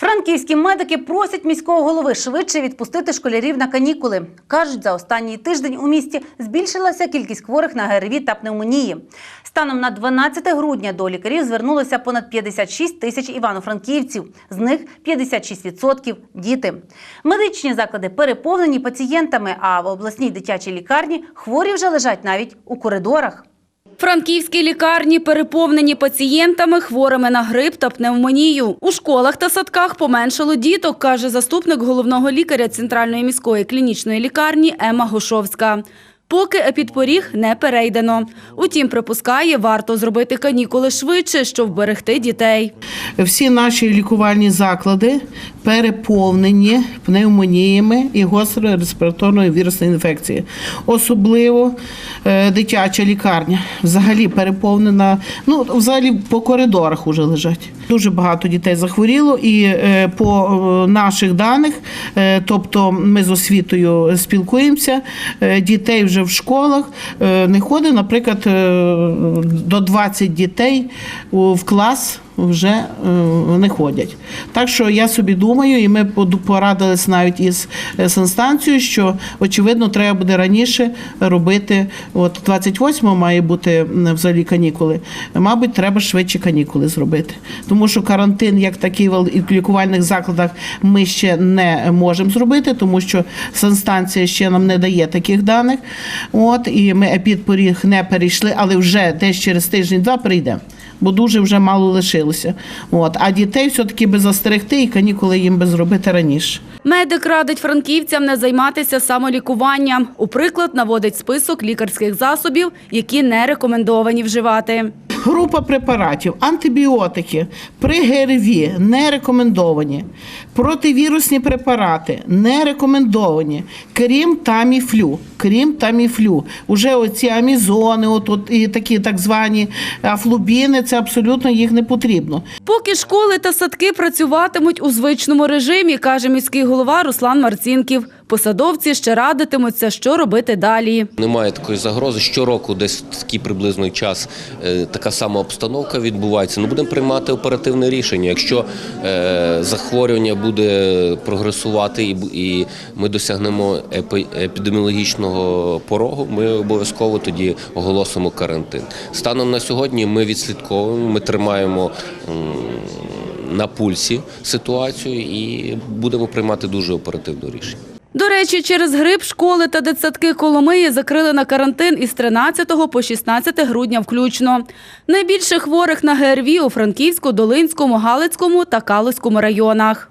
Франківські медики просять міського голови швидше відпустити школярів на канікули. Кажуть, за останній тиждень у місті збільшилася кількість хворих на ГРВІ та пневмонії. Станом на 12 грудня до лікарів звернулося понад 56 тисяч івано-франківців. З них 56% – діти. Медичні заклади переповнені пацієнтами, а в обласній дитячій лікарні хворі вже лежать навіть у коридорах. Франківські лікарні переповнені пацієнтами, хворими на грип та пневмонію. У школах та садках поменшало діток, каже заступник головного лікаря Центральної міської клінічної лікарні Ема Гошовська. Поки епідпоріг не перейдено. Утім, припускає, варто зробити канікули швидше, щоб вберегти дітей. Всі наші лікувальні заклади переповнені пневмоніями і гострою респіраторною вірусною інфекцією. Особливо е, дитяча лікарня взагалі переповнена. Ну, взагалі по коридорах уже лежать. Дуже багато дітей захворіло, і е, по е, наших даних, тобто ми з освітою спілкуємося, дітей вже в школах е, не ходить, наприклад, е, до 20 дітей в клас вже е, не ходять. Так що я собі думаю, і ми порадились навіть із е, санстанцією, що очевидно треба буде раніше робити. От 28-го має бути взагалі канікули. Мабуть, треба швидше канікули зробити, тому що карантин, як такий в лікувальних закладах, ми ще не можемо зробити, тому що санстанція ще нам не дає таких даних. От і ми епідпоріг не перейшли, але вже десь через тиждень-два прийдемо. Бо дуже вже мало лишилося. От. А дітей все-таки би застерегти і канікули їм би зробити раніше. Медик радить франківцям не займатися самолікуванням. У приклад наводить список лікарських засобів, які не рекомендовані вживати. Група препаратів, антибіотики при ГРВІ не рекомендовані. Противірусні препарати не рекомендовані, крім таміфлю. Крім таміфлю. Уже оці амізони, от, і такі так звані афлубіни, це абсолютно їх не потрібно. Поки школи та садки працюватимуть у звичному режимі, каже міський голова Руслан Марцінків. Посадовці ще радитимуться, що робити далі. Немає такої загрози. Щороку десь такий приблизний час е, така сама обстановка відбувається. Ну будемо приймати оперативне рішення. Якщо е, захворювання буде прогресувати і, ми досягнемо епі- епідеміологічного порогу, ми обов'язково тоді оголосимо карантин. Станом на сьогодні ми відслідковуємо, ми тримаємо. На пульсі ситуацію і будемо приймати дуже оперативне рішення. До речі, через грип школи та дитсадки Коломиї закрили на карантин із 13 по 16 грудня включно. Найбільше хворих на ГРВІ у Франківську, Долинському, Галицькому та Калицькому районах.